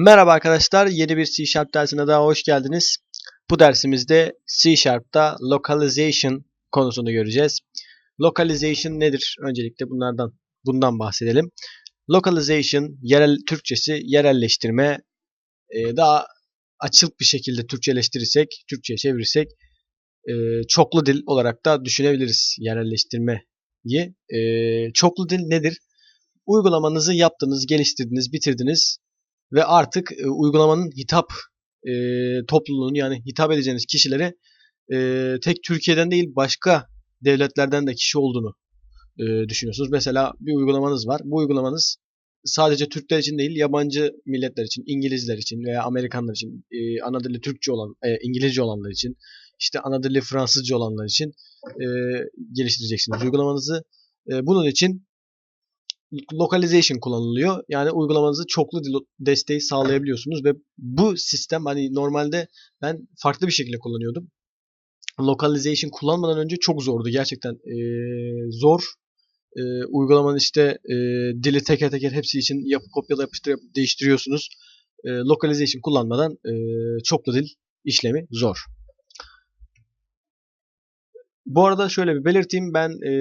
Merhaba arkadaşlar, yeni bir C Sharp dersine daha hoş geldiniz. Bu dersimizde C Sharp'ta localization konusunu göreceğiz. Localization nedir? Öncelikle bunlardan bundan bahsedelim. Localization, yerel Türkçesi yerelleştirme. Ee, daha açık bir şekilde Türkçeleştirirsek, Türkçe'ye çevirirsek e, çoklu dil olarak da düşünebiliriz yerelleştirmeyi. E, çoklu dil nedir? Uygulamanızı yaptınız, geliştirdiniz, bitirdiniz ve artık e, uygulamanın hitap e, topluluğunu yani hitap edeceğiniz kişilere e, tek Türkiye'den değil başka devletlerden de kişi olduğunu e, düşünüyorsunuz. Mesela bir uygulamanız var. Bu uygulamanız sadece Türkler için değil, yabancı milletler için, İngilizler için veya Amerikanlar için, e, ana Türkçe olan, e, İngilizce olanlar için, işte ana Fransızca olanlar için e, geliştireceksiniz uygulamanızı. E, bunun için localization kullanılıyor. Yani uygulamanızı çoklu dil desteği sağlayabiliyorsunuz ve bu sistem hani normalde ben farklı bir şekilde kullanıyordum. Localization kullanmadan önce çok zordu gerçekten ee, zor. E, uygulamanın işte e, dili teker teker hepsi için yapıp kopyala yapıştır yapıp değiştiriyorsunuz. E, localization kullanmadan e, çoklu dil işlemi zor. Bu arada şöyle bir belirteyim ben e,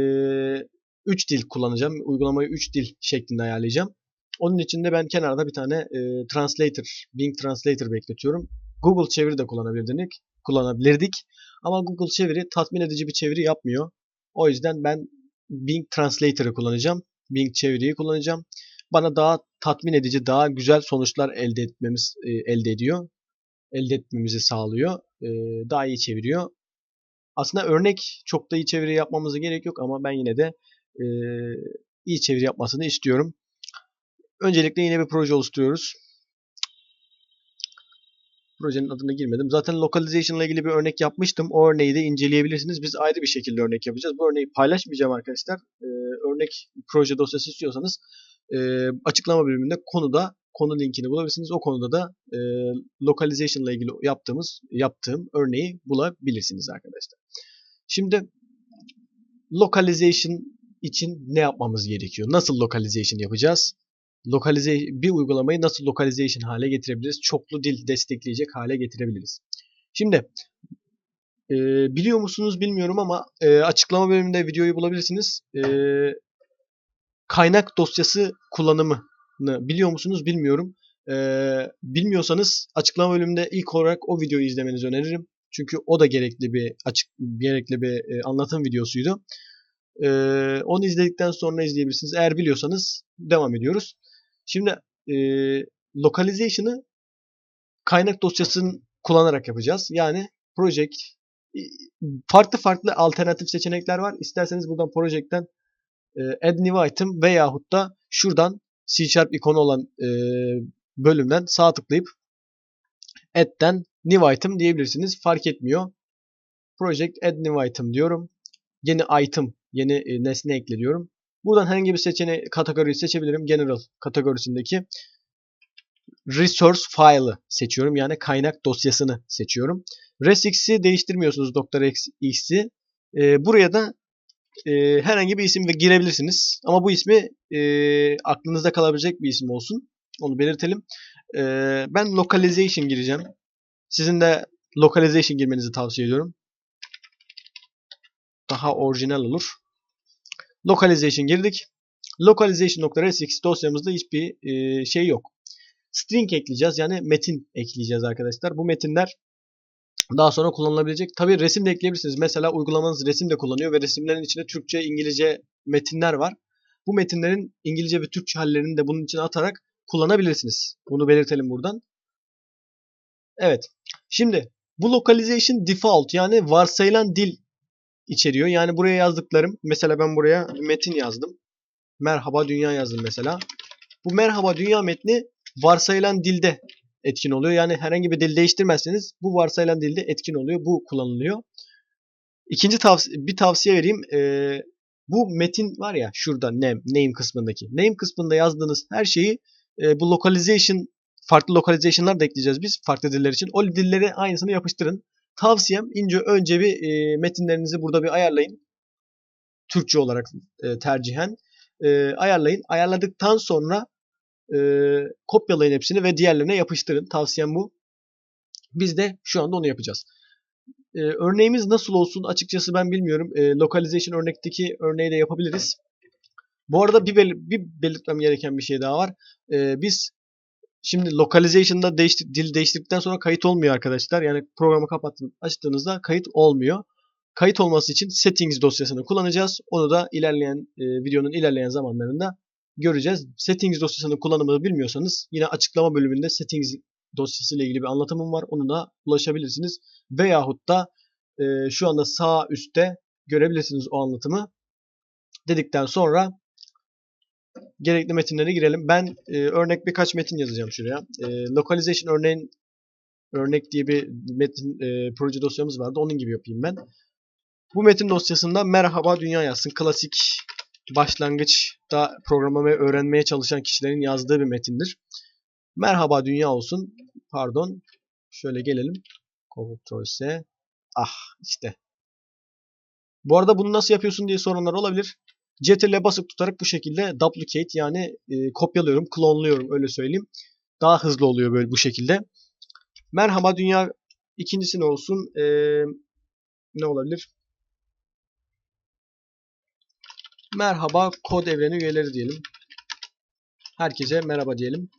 3 dil kullanacağım. Uygulamayı 3 dil şeklinde ayarlayacağım. Onun için de ben kenarda bir tane e, translator, Bing Translator bekletiyorum. Google çeviri de kullanabilirdik. Kullanabilirdik. Ama Google çeviri tatmin edici bir çeviri yapmıyor. O yüzden ben Bing Translator'ı kullanacağım. Bing çeviriyi kullanacağım. Bana daha tatmin edici, daha güzel sonuçlar elde etmemiz e, elde ediyor. Elde etmemizi sağlıyor. E, daha iyi çeviriyor. Aslında örnek çok da iyi çeviri yapmamıza gerek yok ama ben yine de e, iyi çeviri yapmasını istiyorum. Öncelikle yine bir proje oluşturuyoruz. Projenin adına girmedim. Zaten localization ile ilgili bir örnek yapmıştım. O örneği de inceleyebilirsiniz. Biz ayrı bir şekilde örnek yapacağız. Bu örneği paylaşmayacağım arkadaşlar. Ee, örnek proje dosyası istiyorsanız e, açıklama bölümünde konuda konu linkini bulabilirsiniz. O konuda da e, localization ile ilgili yaptığımız yaptığım örneği bulabilirsiniz arkadaşlar. Şimdi localization için ne yapmamız gerekiyor? Nasıl localization yapacağız? Lokalize bir uygulamayı nasıl localization hale getirebiliriz? Çoklu dil destekleyecek hale getirebiliriz. Şimdi e, biliyor musunuz bilmiyorum ama e, açıklama bölümünde videoyu bulabilirsiniz. E, kaynak dosyası kullanımını biliyor musunuz bilmiyorum. E, bilmiyorsanız açıklama bölümünde ilk olarak o videoyu izlemenizi öneririm. Çünkü o da gerekli bir açık gerekli bir e, anlatım videosuydu. E, onu izledikten sonra izleyebilirsiniz. Eğer biliyorsanız devam ediyoruz. Şimdi e, localization'ı kaynak dosyasını kullanarak yapacağız. Yani project farklı farklı alternatif seçenekler var. İsterseniz buradan project'ten e, add new item veyahut da şuradan C ikonu olan e, bölümden sağ tıklayıp add'den new item diyebilirsiniz. Fark etmiyor. Project add new item diyorum. Yeni item, yeni e, nesne ekle diyorum. Buradan herhangi bir seçeneği kategoriyi seçebilirim. General kategorisindeki resource file'ı seçiyorum. Yani kaynak dosyasını seçiyorum. resx'i değiştirmiyorsunuz Dr. X'i. E, buraya da e, herhangi bir isim ve girebilirsiniz. Ama bu ismi e, aklınızda kalabilecek bir isim olsun. Onu belirtelim. E, ben localization gireceğim. Sizin de localization girmenizi tavsiye ediyorum. Daha orijinal olur. Localization girdik. Localization.rsx dosyamızda hiçbir e, şey yok. String ekleyeceğiz. Yani metin ekleyeceğiz arkadaşlar. Bu metinler daha sonra kullanılabilecek. Tabi resim de ekleyebilirsiniz. Mesela uygulamanız resim de kullanıyor ve resimlerin içinde Türkçe, İngilizce metinler var. Bu metinlerin İngilizce ve Türkçe hallerini de bunun içine atarak kullanabilirsiniz. Bunu belirtelim buradan. Evet. Şimdi bu localization default yani varsayılan dil içeriyor. Yani buraya yazdıklarım mesela ben buraya metin yazdım. Merhaba dünya yazdım mesela. Bu merhaba dünya metni varsayılan dilde etkin oluyor. Yani herhangi bir dil değiştirmezseniz bu varsayılan dilde etkin oluyor. Bu kullanılıyor. İkinci tavsiye, bir tavsiye vereyim. Ee, bu metin var ya şurada name, name kısmındaki. Name kısmında yazdığınız her şeyi e, bu localization farklı localization'lar da ekleyeceğiz biz farklı diller için. O dilleri aynısını yapıştırın. Tavsiyem ince önce bir e, metinlerinizi burada bir ayarlayın. Türkçe olarak e, tercihen e, ayarlayın. Ayarladıktan sonra e, kopyalayın hepsini ve diğerlerine yapıştırın. Tavsiyem bu. Biz de şu anda onu yapacağız. E, örneğimiz nasıl olsun açıkçası ben bilmiyorum. E, localization örnekteki örneği de yapabiliriz. Bu arada bir, bel- bir belirtmem gereken bir şey daha var. E, biz şimdi localization'da değişti- dil değiştirdikten sonra kayıt olmuyor arkadaşlar. Yani programı kapattığınız, açtığınızda kayıt olmuyor. Kayıt olması için settings dosyasını kullanacağız. Onu da ilerleyen e, videonun ilerleyen zamanlarında göreceğiz. Settings dosyasının kullanımını bilmiyorsanız yine açıklama bölümünde settings dosyası ile ilgili bir anlatımım var. Ona ulaşabilirsiniz. Veyahut da e, şu anda sağ üstte görebilirsiniz o anlatımı. Dedikten sonra gerekli metinlere girelim. Ben e, örnek birkaç metin yazacağım şuraya. E, localization örneğin örnek diye bir metin e, proje dosyamız vardı. Onun gibi yapayım ben. Bu metin dosyasında merhaba dünya yazsın. Klasik başlangıçta programlamayı öğrenmeye çalışan kişilerin yazdığı bir metindir. Merhaba dünya olsun. Pardon. Şöyle gelelim. Ctrl S. Ah işte. Bu arada bunu nasıl yapıyorsun diye soranlar olabilir. Ctrl'e basıp tutarak bu şekilde duplicate yani e, kopyalıyorum, klonluyorum öyle söyleyeyim. Daha hızlı oluyor böyle bu şekilde. Merhaba dünya ikincisi ne olsun? E, ne olabilir? Merhaba kod evreni üyeleri diyelim. Herkese merhaba diyelim.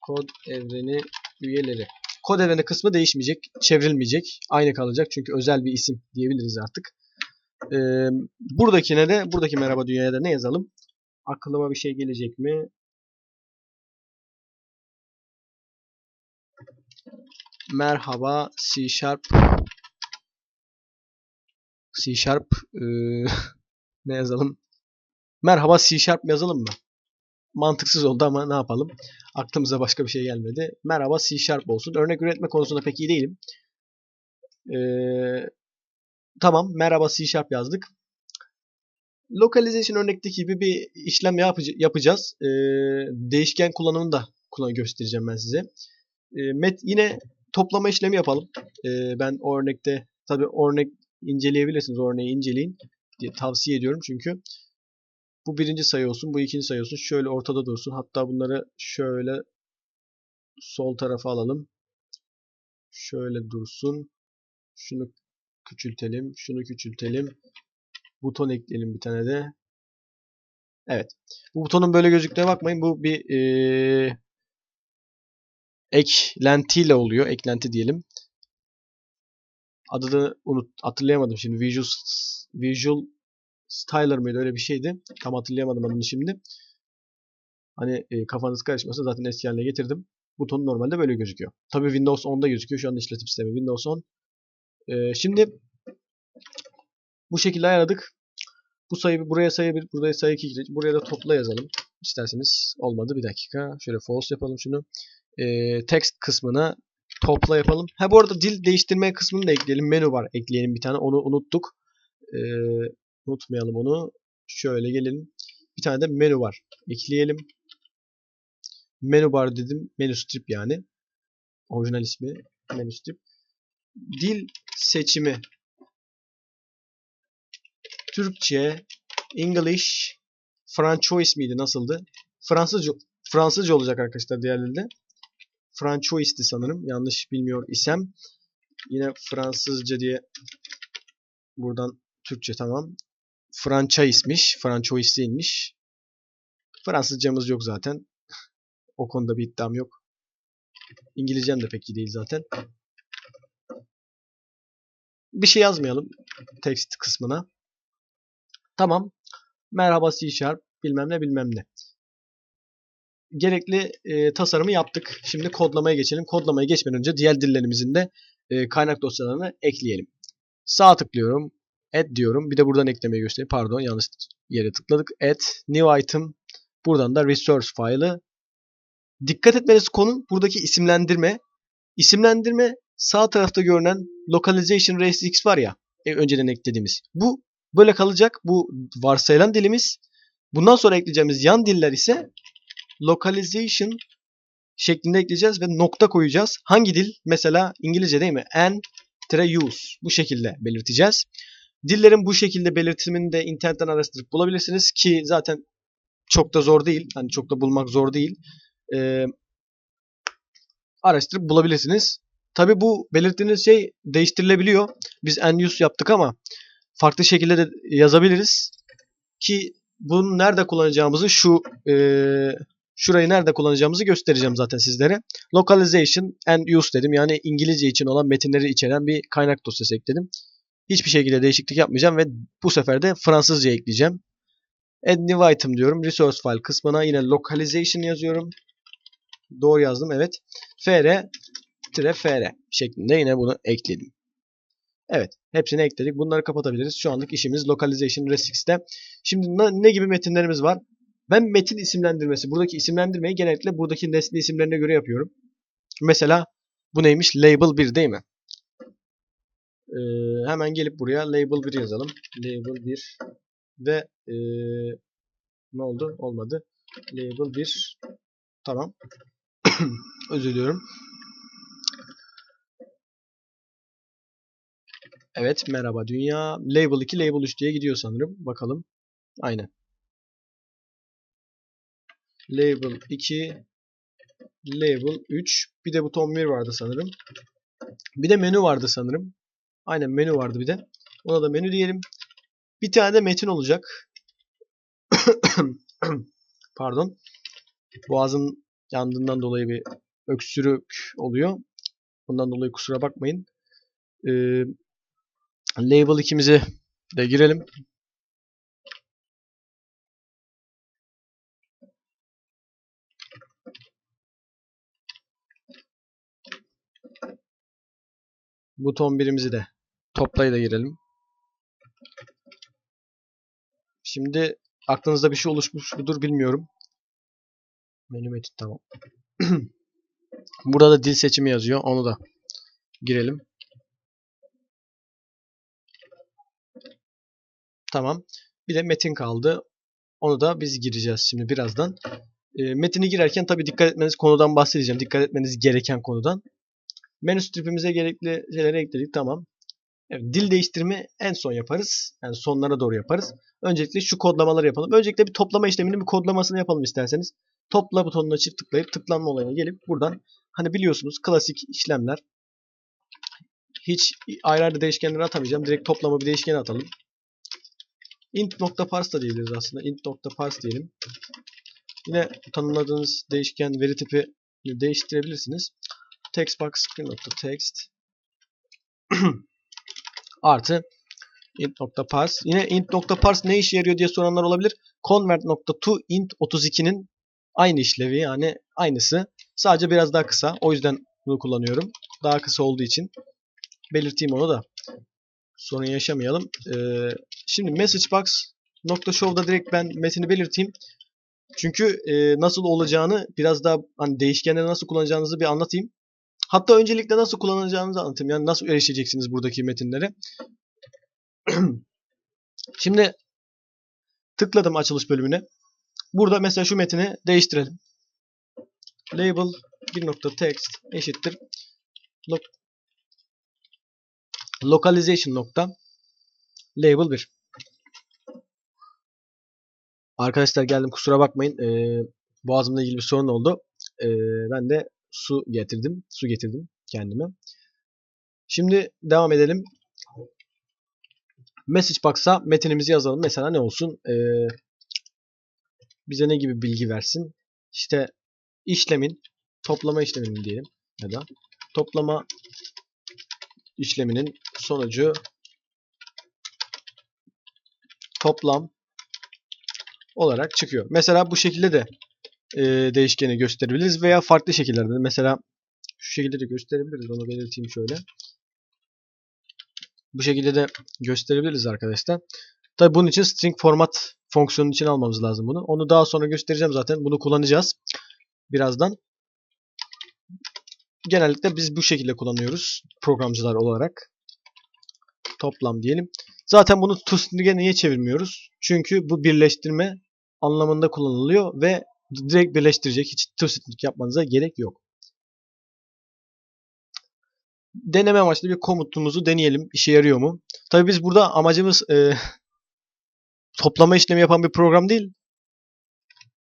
Kod evreni üyeleri. Kod evreni kısmı değişmeyecek, çevrilmeyecek. Aynı kalacak çünkü özel bir isim diyebiliriz artık. Ee, buradakine de, buradaki merhaba dünyaya da ne yazalım? Aklıma bir şey gelecek mi? Merhaba C Sharp C Sharp ee, ne yazalım? Merhaba C Sharp yazalım mı? Mantıksız oldu ama ne yapalım? Aklımıza başka bir şey gelmedi. Merhaba C Sharp olsun. Örnek üretme konusunda pek iyi değilim. Ee, tamam. Merhaba C Sharp yazdık. Localization örnekteki gibi bir işlem yapacağız. Ee, değişken kullanımını da kullan göstereceğim ben size. Ee, met yine toplama işlemi yapalım. Ee, ben o örnekte tabi örnek inceleyebilirsiniz. Örneği inceleyin diye tavsiye ediyorum çünkü bu birinci sayı olsun, bu ikinci sayı olsun. Şöyle ortada dursun. Hatta bunları şöyle sol tarafa alalım. Şöyle dursun. Şunu küçültelim, şunu küçültelim. Buton ekleyelim bir tane de. Evet. Bu butonun böyle gözüktüğüne bakmayın. Bu bir ee, eklentiyle oluyor. Eklenti diyelim. Adını unut hatırlayamadım şimdi. Visual Visual Styler mıydı öyle bir şeydi. Tam hatırlayamadım adını şimdi. Hani e, kafanız karışmasın zaten eski haline getirdim. Buton normalde böyle gözüküyor. Tabi Windows 10'da gözüküyor. Şu anda işletim sistemi Windows 10. E, şimdi bu şekilde ayarladık. Bu sayı buraya sayı 1, buraya sayı 2 girecek. Buraya da topla yazalım. İsterseniz olmadı. Bir dakika. Şöyle false yapalım şunu. E, text kısmına topla yapalım. Ha bu arada dil değiştirme kısmını da ekleyelim. Menü var ekleyelim bir tane. Onu unuttuk. E, unutmayalım onu. Şöyle gelelim. Bir tane de menü var. Ekleyelim. Menü bar dedim. Menü strip yani. Orijinal ismi menü strip. Dil seçimi Türkçe, English, Francois miydi? Nasıldı? Fransızca, Fransızca olacak arkadaşlar diğerlerinde. Francois'ti sanırım. Yanlış bilmiyor isem. Yine Fransızca diye buradan Türkçe tamam. Franchais'miş. Franchois değilmiş. Fransızcamız yok zaten. O konuda bir iddiam yok. İngilizcem de pek iyi değil zaten. Bir şey yazmayalım text kısmına. Tamam. Merhaba C Sharp bilmem ne bilmem ne. Gerekli e, tasarımı yaptık. Şimdi kodlamaya geçelim. Kodlamaya geçmeden önce diğer dillerimizin de e, kaynak dosyalarını ekleyelim. Sağ tıklıyorum. Add diyorum. Bir de buradan eklemeyi göstereyim. Pardon yanlış yere tıkladık. Add. New item. Buradan da resource file'ı. Dikkat etmeniz konu buradaki isimlendirme. İsimlendirme sağ tarafta görünen localization RSX var ya e, önceden eklediğimiz. Bu böyle kalacak. Bu varsayılan dilimiz. Bundan sonra ekleyeceğimiz yan diller ise localization şeklinde ekleyeceğiz ve nokta koyacağız. Hangi dil? Mesela İngilizce değil mi? N use bu şekilde belirteceğiz. Dillerin bu şekilde belirtimini de internetten araştırıp bulabilirsiniz ki zaten çok da zor değil. Hani çok da bulmak zor değil. Ee, araştırıp bulabilirsiniz. Tabi bu belirttiğiniz şey değiştirilebiliyor. Biz en use yaptık ama farklı şekilde de yazabiliriz. Ki bunu nerede kullanacağımızı şu e, şurayı nerede kullanacağımızı göstereceğim zaten sizlere. Localization and use dedim. Yani İngilizce için olan metinleri içeren bir kaynak dosyası ekledim. Hiçbir şekilde değişiklik yapmayacağım ve bu sefer de Fransızca ekleyeceğim. Add new item diyorum. Resource file kısmına yine localization yazıyorum. Doğru yazdım evet. fr fr şeklinde yine bunu ekledim. Evet. Hepsini ekledik. Bunları kapatabiliriz. Şu anlık işimiz localization resix'te. Şimdi ne gibi metinlerimiz var? Ben metin isimlendirmesi. Buradaki isimlendirmeyi genellikle buradaki nesne isimlerine göre yapıyorum. Mesela bu neymiş? Label 1 değil mi? Ee, hemen gelip buraya label 1 yazalım. Label 1 ve ee, ne oldu? Olmadı. Label 1 tamam. Özür diliyorum. Evet merhaba dünya. Label 2, Label 3 diye gidiyor sanırım. Bakalım. Aynen. Label 2, Label 3. Bir de buton 1 vardı sanırım. Bir de menü vardı sanırım. Aynen menü vardı bir de. Ona da menü diyelim. Bir tane de metin olacak. Pardon. Boğazın yandığından dolayı bir öksürük oluyor. Bundan dolayı kusura bakmayın. Ee, label 2'mize de girelim. Buton birimizi de toplayla girelim. Şimdi aklınızda bir şey oluşmuş mudur bilmiyorum. Menü metin tamam. Burada dil seçimi yazıyor. Onu da girelim. Tamam. Bir de metin kaldı. Onu da biz gireceğiz şimdi birazdan. E, metini girerken tabi dikkat etmeniz konudan bahsedeceğim. Dikkat etmeniz gereken konudan. Menü stripimize gerekli şeyleri ekledik. Tamam. Evet, dil değiştirme en son yaparız. Yani sonlara doğru yaparız. Öncelikle şu kodlamaları yapalım. Öncelikle bir toplama işleminin bir kodlamasını yapalım isterseniz. Topla butonuna çift tıklayıp tıklanma olayına gelip buradan hani biliyorsunuz klasik işlemler. Hiç ayrı ayrı değişkenleri atamayacağım. Direkt toplama bir değişken atalım. int.parse da diyebiliriz aslında. int.parse diyelim. Yine tanımladığınız değişken veri tipi değiştirebilirsiniz. Text artı int.parse. Yine int.parse ne işe yarıyor diye soranlar olabilir. Convert.to int 32'nin aynı işlevi yani aynısı. Sadece biraz daha kısa. O yüzden bunu kullanıyorum. Daha kısa olduğu için belirteyim onu da. Sorun yaşamayalım. Ee, şimdi messagebox show'da direkt ben metini belirteyim. Çünkü e, nasıl olacağını biraz daha hani değişkenleri nasıl kullanacağınızı bir anlatayım. Hatta öncelikle nasıl kullanacağınızı anlatayım. Yani nasıl erişeceksiniz buradaki metinlere. Şimdi tıkladım açılış bölümüne. Burada mesela şu metini değiştirelim. Label 1.text eşittir lo localization nokta label 1. Arkadaşlar geldim kusura bakmayın. Ee, boğazımla ilgili bir sorun oldu. Ee, ben de su getirdim. Su getirdim kendime. Şimdi devam edelim. Message box'a metinimizi yazalım. Mesela ne olsun? Ee, bize ne gibi bilgi versin? İşte işlemin toplama işleminin diyelim ya da toplama işleminin sonucu toplam olarak çıkıyor. Mesela bu şekilde de e, değişkeni gösterebiliriz veya farklı şekillerde. Mesela şu şekilde de gösterebiliriz. Onu belirteyim şöyle. Bu şekilde de gösterebiliriz arkadaşlar. Tabi bunun için string format fonksiyonun için almamız lazım bunu. Onu daha sonra göstereceğim zaten. Bunu kullanacağız. Birazdan. Genellikle biz bu şekilde kullanıyoruz. Programcılar olarak. Toplam diyelim. Zaten bunu toString'e niye çevirmiyoruz? Çünkü bu birleştirme anlamında kullanılıyor ve direkt birleştirecek. Hiç toString yapmanıza gerek yok. Deneme amaçlı bir komutumuzu deneyelim. İşe yarıyor mu? Tabi biz burada amacımız e, toplama işlemi yapan bir program değil.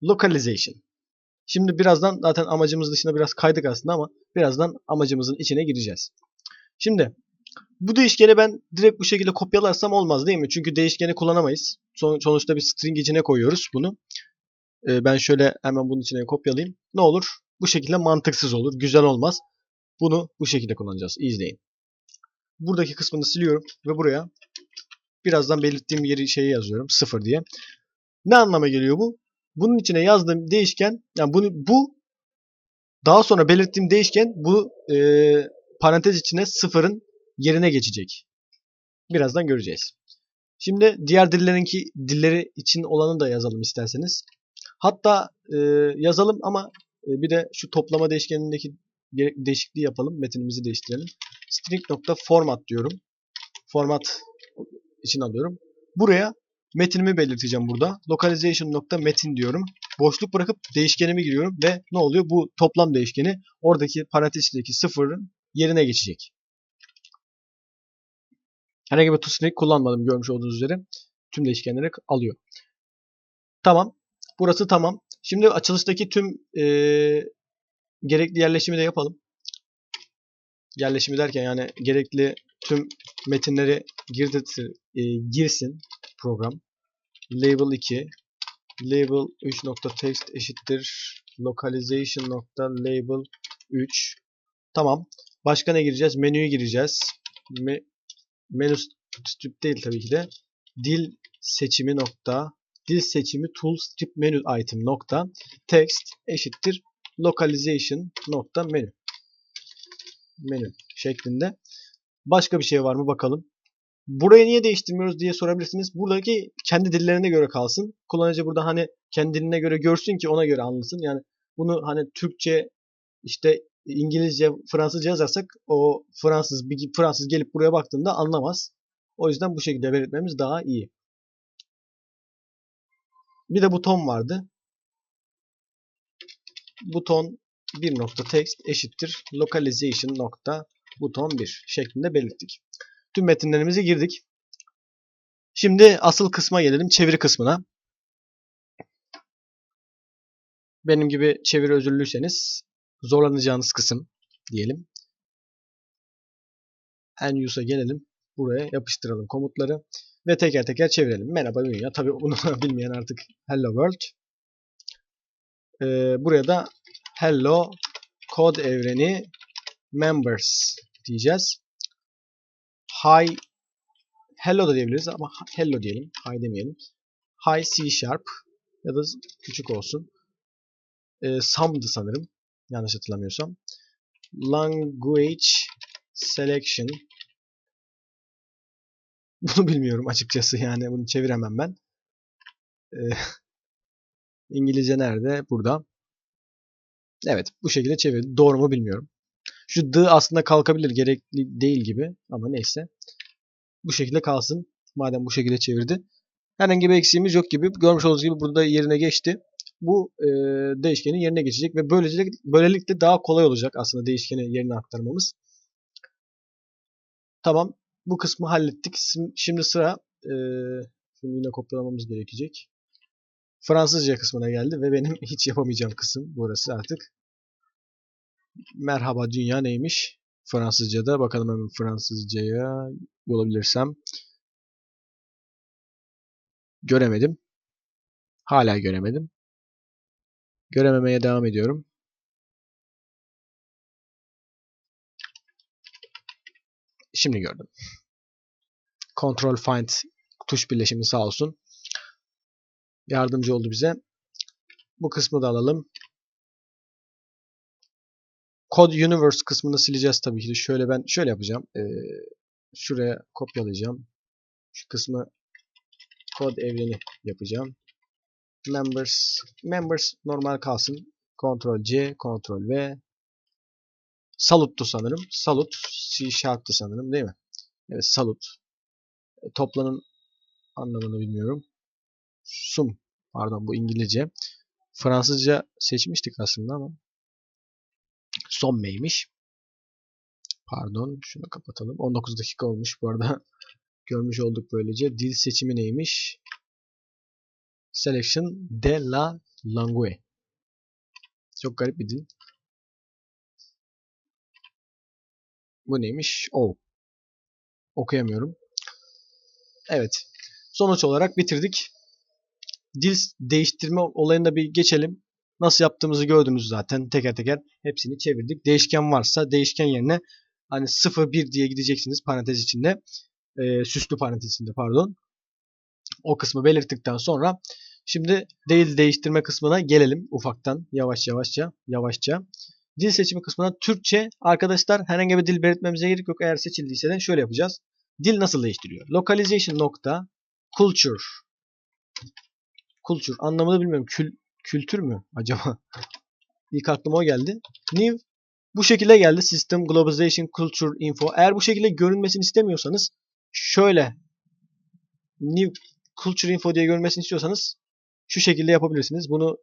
Localization. Şimdi birazdan zaten amacımız dışında biraz kaydık aslında ama birazdan amacımızın içine gireceğiz. Şimdi bu değişkeni ben direkt bu şekilde kopyalarsam olmaz değil mi? Çünkü değişkeni kullanamayız. Son, sonuçta bir string içine koyuyoruz bunu. Ee, ben şöyle hemen bunun içine kopyalayayım. Ne olur? Bu şekilde mantıksız olur. Güzel olmaz. Bunu bu şekilde kullanacağız. İzleyin. Buradaki kısmını siliyorum ve buraya birazdan belirttiğim yeri şeyi yazıyorum. 0 diye. Ne anlama geliyor bu? Bunun içine yazdığım değişken yani bunu bu daha sonra belirttiğim değişken bu e, parantez içine sıfırın yerine geçecek. Birazdan göreceğiz. Şimdi diğer dillerinki dilleri için olanı da yazalım isterseniz. Hatta e, yazalım ama e, bir de şu toplama değişkenindeki değişikliği yapalım. Metinimizi değiştirelim. String.format diyorum. Format için alıyorum. Buraya metinimi belirteceğim burada. Localization.metin diyorum. Boşluk bırakıp değişkenimi giriyorum ve ne oluyor? Bu toplam değişkeni oradaki parantezindeki sıfırın yerine geçecek. Herhangi bir toString kullanmadım görmüş olduğunuz üzere. Tüm değişkenleri alıyor. Tamam. Burası tamam. Şimdi açılıştaki tüm e, gerekli yerleşimi de yapalım. Yerleşimi derken yani gerekli tüm metinleri girdirtir, e, girsin program. Label 2 label 3.text eşittir localization.label 3 Tamam. Başka ne gireceğiz? Menüye gireceğiz. Me menü strip değil tabii ki de. Dil seçimi nokta dil seçimi tool strip menu item nokta text eşittir localization nokta menü menü şeklinde. Başka bir şey var mı bakalım. Burayı niye değiştirmiyoruz diye sorabilirsiniz. Buradaki kendi dillerine göre kalsın. Kullanıcı burada hani kendi diline göre görsün ki ona göre anlasın. Yani bunu hani Türkçe işte İngilizce, Fransızca yazarsak o Fransız bir Fransız gelip buraya baktığında anlamaz. O yüzden bu şekilde belirtmemiz daha iyi. Bir de buton vardı. Buton bir nokta text eşittir localization nokta buton 1 şeklinde belirttik. Tüm metinlerimizi girdik. Şimdi asıl kısma gelelim. Çeviri kısmına. Benim gibi çeviri özürlüyseniz zorlanacağınız kısım diyelim. En use'a gelelim. Buraya yapıştıralım komutları ve teker teker çevirelim. Merhaba dünya. Tabi bunu bilmeyen artık hello world. Ee, buraya da hello kod evreni members diyeceğiz. Hi hello da diyebiliriz ama hello diyelim. Hi demeyelim. Hi C sharp ya da küçük olsun. Ee, some'dı sanırım. Yanlış hatırlamıyorsam. Language selection bunu bilmiyorum açıkçası yani bunu çeviremem ben. Ee, İngilizce nerede? Burada. Evet bu şekilde çevirdim. Doğru mu bilmiyorum. Şu d aslında kalkabilir. Gerekli değil gibi. Ama neyse. Bu şekilde kalsın. Madem bu şekilde çevirdi. Herhangi bir eksiğimiz yok gibi. Görmüş olduğunuz gibi burada yerine geçti. Bu e, değişkenin yerine geçecek ve böylelikle, böylelikle daha kolay olacak aslında değişkeni yerine aktarmamız. Tamam. Bu kısmı hallettik. Şimdi sıra e, şimdi yine kopyalamamız gerekecek. Fransızca kısmına geldi ve benim hiç yapamayacağım kısım burası artık. Merhaba dünya neymiş? Fransızca'da bakalım hemen Fransızca'ya bulabilirsem. Göremedim. Hala göremedim. Görememeye devam ediyorum. Şimdi gördüm. Control Find tuş birleşimi sağ olsun. Yardımcı oldu bize. Bu kısmı da alalım. Code Universe kısmını sileceğiz tabii ki. Şöyle ben şöyle yapacağım. Ee, şuraya kopyalayacağım. Şu kısmı kod evreni yapacağım. Members members normal kalsın. Ctrl C, Ctrl V. Salut'tu sanırım. Salut C Sharp'tı sanırım değil mi? Evet Salut. E, toplanın anlamını bilmiyorum. Sum. Pardon bu İngilizce. Fransızca seçmiştik aslında ama Sommeymiş. Pardon şunu kapatalım. 19 dakika olmuş bu arada. Görmüş olduk böylece. Dil seçimi neymiş? Selection de la langue. Çok garip bir dil. Bu neymiş? Oh. Okuyamıyorum. Evet. Sonuç olarak bitirdik. Dil değiştirme olayına bir geçelim. Nasıl yaptığımızı gördünüz zaten teker teker. Hepsini çevirdik. Değişken varsa değişken yerine hani 0 1 diye gideceksiniz parantez içinde. Ee, süslü parantez içinde pardon. O kısmı belirttikten sonra şimdi değil değiştirme kısmına gelelim ufaktan yavaş yavaşça yavaşça. Dil seçimi kısmına Türkçe arkadaşlar herhangi bir dil belirtmemize gerek yok. Eğer seçildiyse de şöyle yapacağız. Dil nasıl değiştiriyor? Localization nokta culture. Culture anlamını bilmiyorum. Kül, kültür mü acaba? İlk aklıma o geldi. New bu şekilde geldi. System Globalization Culture Info. Eğer bu şekilde görünmesini istemiyorsanız şöyle New Culture Info diye görünmesini istiyorsanız şu şekilde yapabilirsiniz. Bunu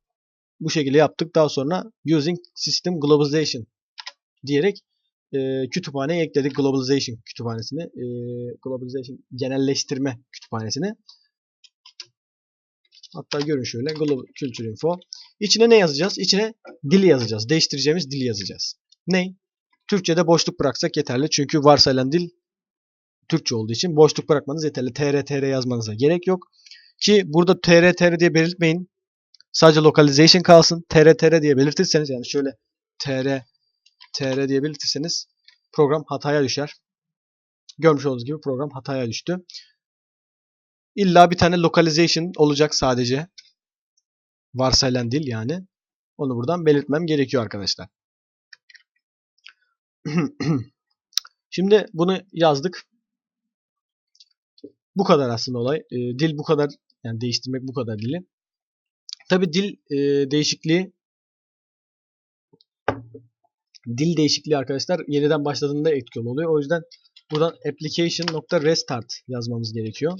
bu şekilde yaptık. Daha sonra using system globalization diyerek e, kütüphaneye ekledik. Globalization kütüphanesini. E, globalization genelleştirme kütüphanesini. Hatta görün şöyle Global Culture Info. İçine ne yazacağız? İçine dili yazacağız. Değiştireceğimiz dili yazacağız. Ne? Türkçe'de boşluk bıraksak yeterli. Çünkü varsayılan dil Türkçe olduğu için boşluk bırakmanız yeterli. TR TR yazmanıza gerek yok. Ki burada TR TR diye belirtmeyin. Sadece localization kalsın. TR TR diye belirtirseniz yani şöyle TR TR diye belirtirseniz program hataya düşer. Görmüş olduğunuz gibi program hataya düştü. İlla bir tane localization olacak sadece. Varsayılan dil yani. Onu buradan belirtmem gerekiyor arkadaşlar. Şimdi bunu yazdık. Bu kadar aslında olay. E, dil bu kadar yani değiştirmek bu kadar dili. Tabi dil e, değişikliği dil değişikliği arkadaşlar yeniden başladığında etkili oluyor. O yüzden buradan application.restart yazmamız gerekiyor.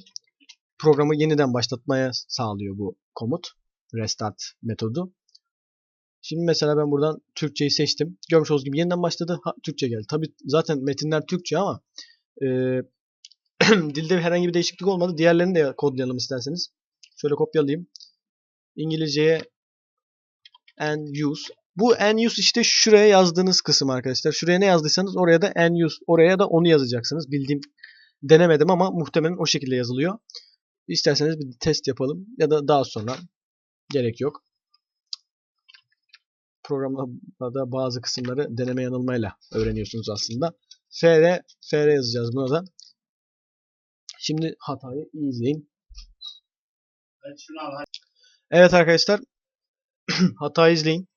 Programı yeniden başlatmaya sağlıyor bu komut. Restart metodu. Şimdi mesela ben buradan Türkçeyi seçtim. Görmüş olduğunuz gibi yeniden başladı. Ha, Türkçe geldi. Tabi zaten metinler Türkçe ama e, dilde herhangi bir değişiklik olmadı. Diğerlerini de kodlayalım isterseniz. Şöyle kopyalayayım. İngilizceye and use. Bu and use işte şuraya yazdığınız kısım arkadaşlar. Şuraya ne yazdıysanız oraya da and use. Oraya da onu yazacaksınız. Bildiğim denemedim ama muhtemelen o şekilde yazılıyor. İsterseniz bir test yapalım ya da daha sonra gerek yok. Programda bazı kısımları deneme yanılmayla öğreniyorsunuz aslında. FR, FR yazacağız buna da. Şimdi hatayı iyi izleyin. Evet arkadaşlar. hatayı izleyin.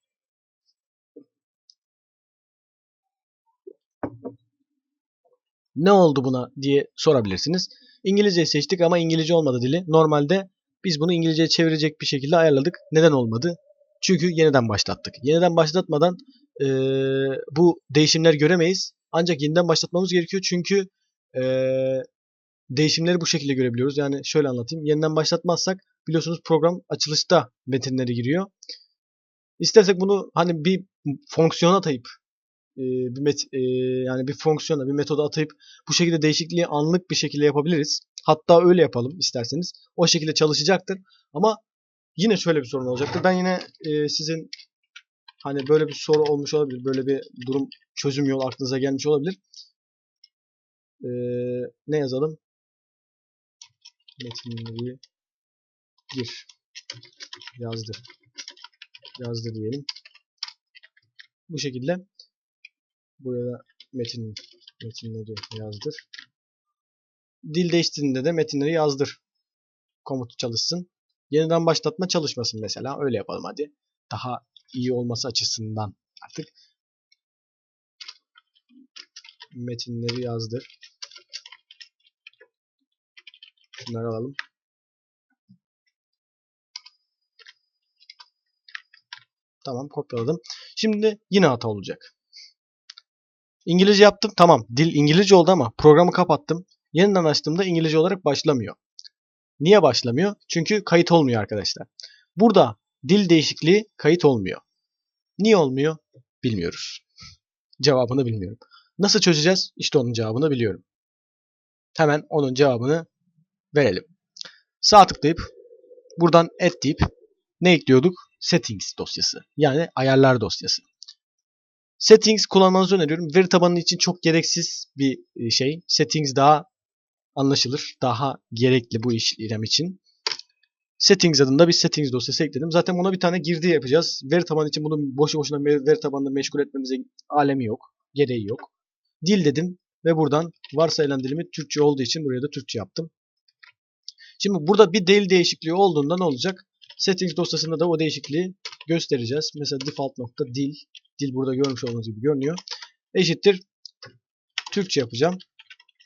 Ne oldu buna diye sorabilirsiniz. İngilizce seçtik ama İngilizce olmadı dili. Normalde biz bunu İngilizceye çevirecek bir şekilde ayarladık. Neden olmadı? Çünkü yeniden başlattık. Yeniden başlatmadan e, bu değişimler göremeyiz. Ancak yeniden başlatmamız gerekiyor çünkü e, değişimleri bu şekilde görebiliyoruz. Yani şöyle anlatayım. Yeniden başlatmazsak biliyorsunuz program açılışta metinleri giriyor. İstersek bunu hani bir fonksiyona atayıp e, bir met, e, yani bir fonksiyona, bir metoda atayıp bu şekilde değişikliği anlık bir şekilde yapabiliriz. Hatta öyle yapalım isterseniz. O şekilde çalışacaktır. Ama yine şöyle bir sorun olacaktır. Ben yine e, sizin hani böyle bir soru olmuş olabilir. Böyle bir durum çözüm yolu aklınıza gelmiş olabilir. E, ne yazalım? Metinleri gir. Yazdır. Yazdır diyelim. Bu şekilde buraya metin metinleri yazdır. Dil değiştiğinde de metinleri yazdır. Komutu çalışsın. Yeniden başlatma çalışmasın mesela. Öyle yapalım hadi. Daha iyi olması açısından artık metinleri yazdır. Şunları alalım. Tamam kopyaladım. Şimdi yine hata olacak. İngilizce yaptım. Tamam. Dil İngilizce oldu ama programı kapattım. Yeniden açtığımda İngilizce olarak başlamıyor. Niye başlamıyor? Çünkü kayıt olmuyor arkadaşlar. Burada dil değişikliği kayıt olmuyor. Niye olmuyor? Bilmiyoruz. Cevabını bilmiyorum. Nasıl çözeceğiz? İşte onun cevabını biliyorum. Hemen onun cevabını verelim. Sağ tıklayıp buradan add deyip ne ekliyorduk? Settings dosyası. Yani ayarlar dosyası. Settings kullanmanızı öneriyorum. Veri tabanı için çok gereksiz bir e, şey. Settings daha anlaşılır. Daha gerekli bu işlem için. Settings adında bir settings dosyası ekledim. Zaten buna bir tane girdi yapacağız. Veri tabanı için bunu boşu boşuna veri tabanında meşgul etmemize alemi yok. Gereği yok. Dil dedim ve buradan varsayılan dilimi Türkçe olduğu için buraya da Türkçe yaptım. Şimdi burada bir dil değişikliği olduğunda ne olacak? Settings dosyasında da o değişikliği göstereceğiz. Mesela default nokta dil. Dil burada görmüş olduğunuz gibi görünüyor. Eşittir. Türkçe yapacağım.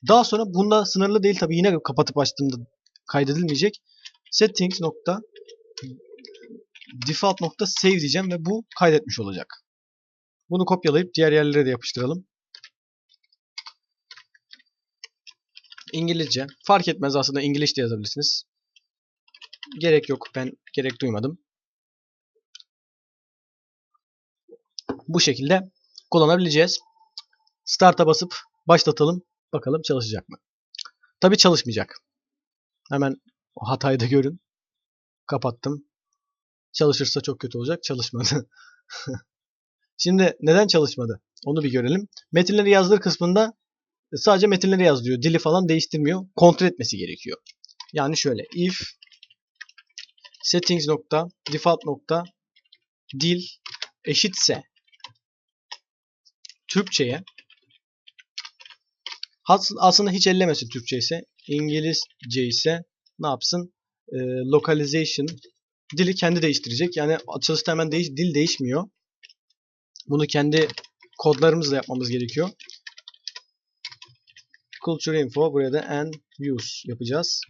Daha sonra bunda sınırlı değil tabi yine kapatıp açtığımda kaydedilmeyecek. Settings nokta default nokta save diyeceğim ve bu kaydetmiş olacak. Bunu kopyalayıp diğer yerlere de yapıştıralım. İngilizce. Fark etmez aslında İngiliz de yazabilirsiniz. Gerek yok. Ben gerek duymadım. Bu şekilde kullanabileceğiz. Start'a basıp başlatalım. Bakalım çalışacak mı? Tabi çalışmayacak. Hemen o hatayı da görün. Kapattım. Çalışırsa çok kötü olacak. Çalışmadı. Şimdi neden çalışmadı? Onu bir görelim. Metinleri yazdır kısmında sadece metinleri yaz diyor. Dili falan değiştirmiyor. Kontrol etmesi gerekiyor. Yani şöyle if settings nokta default nokta dil eşitse Türkçe'ye aslında hiç ellemesin Türkçe ise İngilizce ise ne yapsın? Ee, localization dili kendi değiştirecek. Yani açılışta hemen değiş, dil değişmiyor. Bunu kendi kodlarımızla yapmamız gerekiyor. Culture info buraya da and use yapacağız.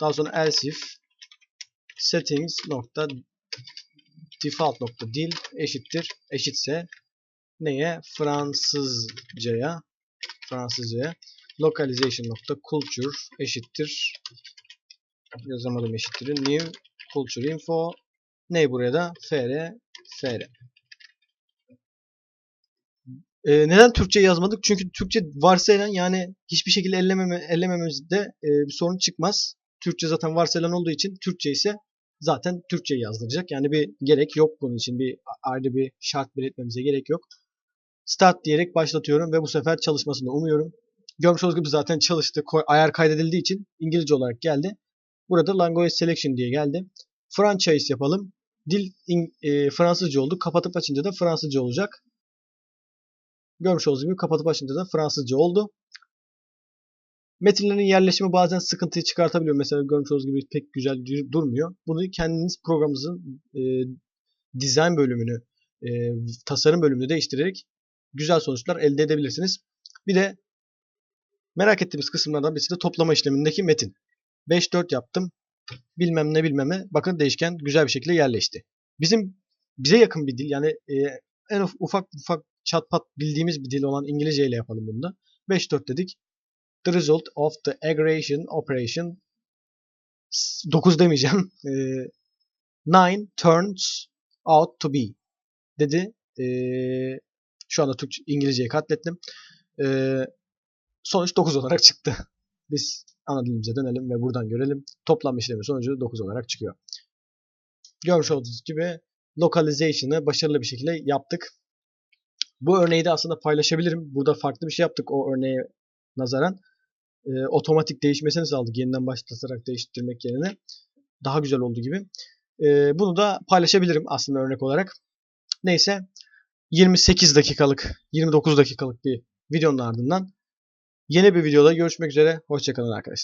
Daha sonra else if settings nokta default nokta dil eşittir. Eşitse neye? Fransızcaya Fransızcaya. Localization nokta culture eşittir. Yazamadım eşittir new culture info. Ne buraya da? Fr fr ee, neden Türkçe yazmadık? Çünkü Türkçe varsayılan yani hiçbir şekilde ellememe, ellemememizde e, bir sorun çıkmaz. Türkçe zaten varsayılan olduğu için Türkçe ise zaten Türkçe yazdıracak. Yani bir gerek yok bunun için. Bir ayrı bir şart belirtmemize gerek yok. Start diyerek başlatıyorum ve bu sefer çalışmasını umuyorum. Görmüş olduğunuz gibi zaten çalıştı. Ayar kaydedildiği için İngilizce olarak geldi. Burada Language Selection diye geldi. Franchise yapalım. Dil e, Fransızca oldu. Kapatıp açınca da Fransızca olacak. Görmüş olduğunuz gibi kapatıp açınca da Fransızca oldu. Metinlerin yerleşimi bazen sıkıntıyı çıkartabiliyor. Mesela görmüş olduğunuz gibi pek güzel durmuyor. Bunu kendiniz programınızın e, design bölümünü, e, tasarım bölümünü değiştirerek güzel sonuçlar elde edebilirsiniz. Bir de merak ettiğimiz kısımlardan birisi de toplama işlemindeki metin. 5-4 yaptım. Bilmem ne bilmeme. Bakın değişken güzel bir şekilde yerleşti. Bizim bize yakın bir dil yani e, en ufak ufak çat pat bildiğimiz bir dil olan İngilizce ile yapalım bunu da. 5-4 dedik. The result of the aggregation operation 9 demeyeceğim. 9 turns out to be dedi. E, şu anda Türkçe, İngilizceyi katlettim. E, sonuç 9 olarak çıktı. Biz ana dilimize dönelim ve buradan görelim. Toplam işlemi sonucu 9 olarak çıkıyor. Görmüş olduğunuz gibi localization'ı başarılı bir şekilde yaptık. Bu örneği de aslında paylaşabilirim. Burada farklı bir şey yaptık o örneğe nazaran. E, otomatik değişmesini sağladık. Yeniden başlatarak değiştirmek yerine. Daha güzel olduğu gibi. E, bunu da paylaşabilirim aslında örnek olarak. Neyse 28 dakikalık 29 dakikalık bir videonun ardından yeni bir videoda görüşmek üzere. Hoşçakalın arkadaşlar.